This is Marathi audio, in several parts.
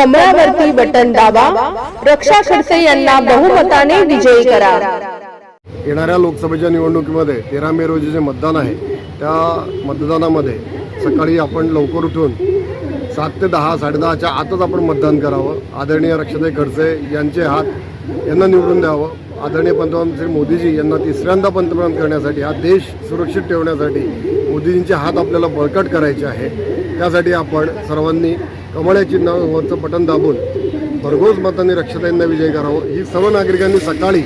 कमळावरती बटन दाबा. रक्षा खडसे यांना बहुमताने विजयी करा. येणाऱ्या लोकसभेच्या निवडणुकीमध्ये तेरा मे रोजी जे मतदान आहे त्या मतदानामध्ये सकाळी आपण लवकर उठून सात ते दहा साडेदहाच्या आतच आपण मतदान करावं. आदरणीय रक्षाताई खडसे यांचे हात यांना निवडून द्यावं. आदरणीय पंतप्रधान श्री मोदीजी यांना तिसऱ्यांदा पंतप्रधान करण्यासाठी हा देश सुरक्षित ठेवण्यासाठी मोदीजींचे हात आपल्याला बळकट करायचे आहे. त्यासाठी आपण सर्वांनी कमळ्या चिन्हावरचं बटन दाबून भरघोस मतांनी रक्षताईंना विजय करावं. ही सर्व नागरिकांनी सकाळी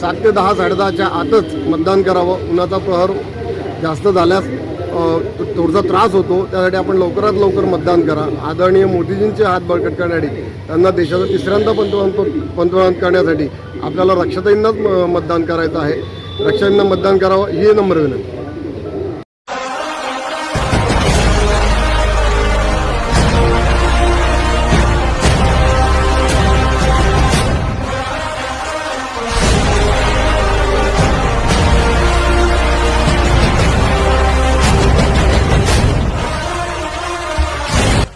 सात ते दहा साडेदहाच्या आतच मतदान करावं. उन्हाचा प्रहर जास्त झाल्यास थोडासा त्रास होतो. त्यासाठी आपण लवकरात लवकर मतदान करा. आदरणीय मोदीजींचे हात बळकट करण्यासाठी त्यांना देशाचा तिसऱ्यांदा पंतप्रधान पंतप्रधान करण्यासाठी आपल्याला रक्षताईंनाच मतदान करायचं आहे. रक्षाताईंना मतदान करावं ही नम्र विनंती.